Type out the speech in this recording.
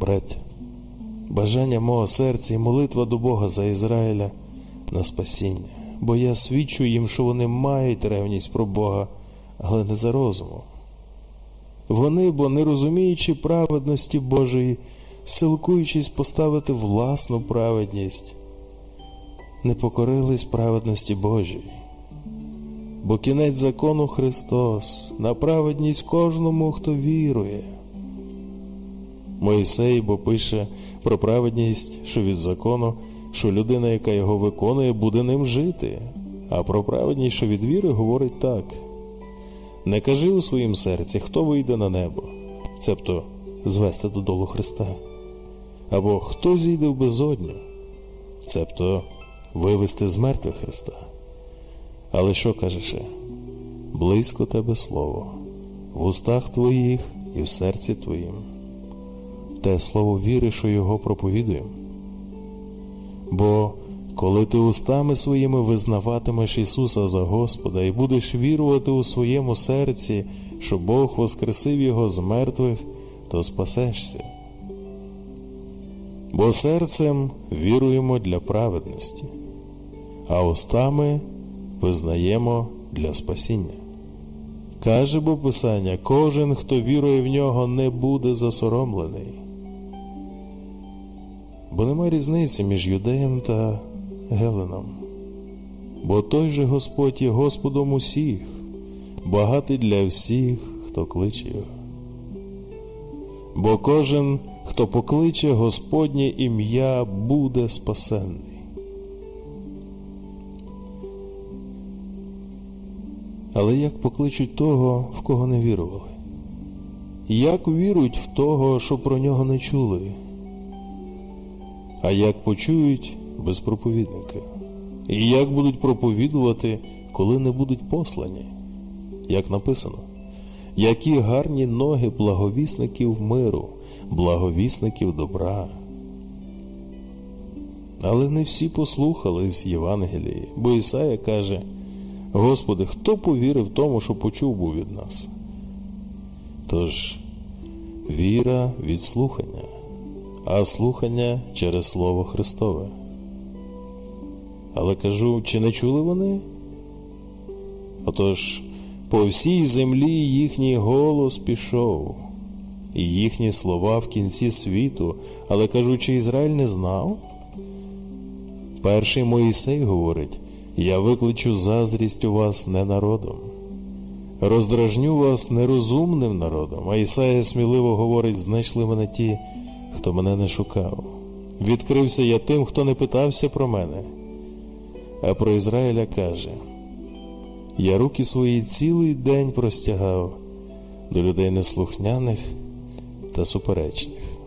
Браття, бажання мого серця і молитва до Бога за Ізраїля на спасіння, бо я свідчу їм, що вони мають ревність про Бога, але не за розумом. Вони, бо не розуміючи праведності Божої, силкуючись поставити власну праведність, не покорились праведності Божій. Бо кінець закону Христос, на праведність кожному, хто вірує. Моїсей бо пише про праведність, що від закону, що людина, яка його виконує, буде ним жити. А про праведність, що від віри, говорить так: не кажи у своїм серці, хто вийде на небо, цебто звести додолу Христа, або хто зійде в безодню, цебто вивести з мертвих Христа. Але що каже? Близько тебе слово, в устах твоїх і в серці твоїм, те слово віри, що його проповідуємо. Бо коли ти устами своїми визнаватимеш Ісуса за Господа і будеш вірувати у своєму серці, що Бог воскресив Його з мертвих, то спасешся. Бо серцем віруємо для праведності, а устами визнаємо для спасіння. Каже бо Писання, кожен, хто вірує в нього, не буде засоромлений. Бо нема різниці між юдеєм та Геленом. Бо той же Господь є Господом усіх, багатий для всіх, хто кличе його. Бо кожен, хто покличе Господнє ім'я, буде спасенний. Але як покличуть того, в кого не вірували? Як вірують в того, що про нього не чули? А як почують без проповідника? І як будуть проповідувати, коли не будуть послані? Як написано, які гарні ноги благовісників миру, благовісників добра. Але не всі послухали з Євангелії, бо Ісая каже, Господи, хто повірив тому, що почув був від нас? Тож віра від слухання, а слухання через Слово Христове. Але кажу, чи не чули вони? Отож, по всій землі їхній голос пішов, і їхні слова в кінці світу, але кажу, чи Ізраїль не знав? Перший Моїсей говорить, я викличу заздрість у вас не народом, роздражню вас нерозумним народом, а Ісая сміливо говорить, знайшли мене ті, хто мене не шукав. Відкрився я тим, хто не питався про мене. А про Ізраїля каже: Я руки свої цілий день простягав до людей неслухняних та суперечних.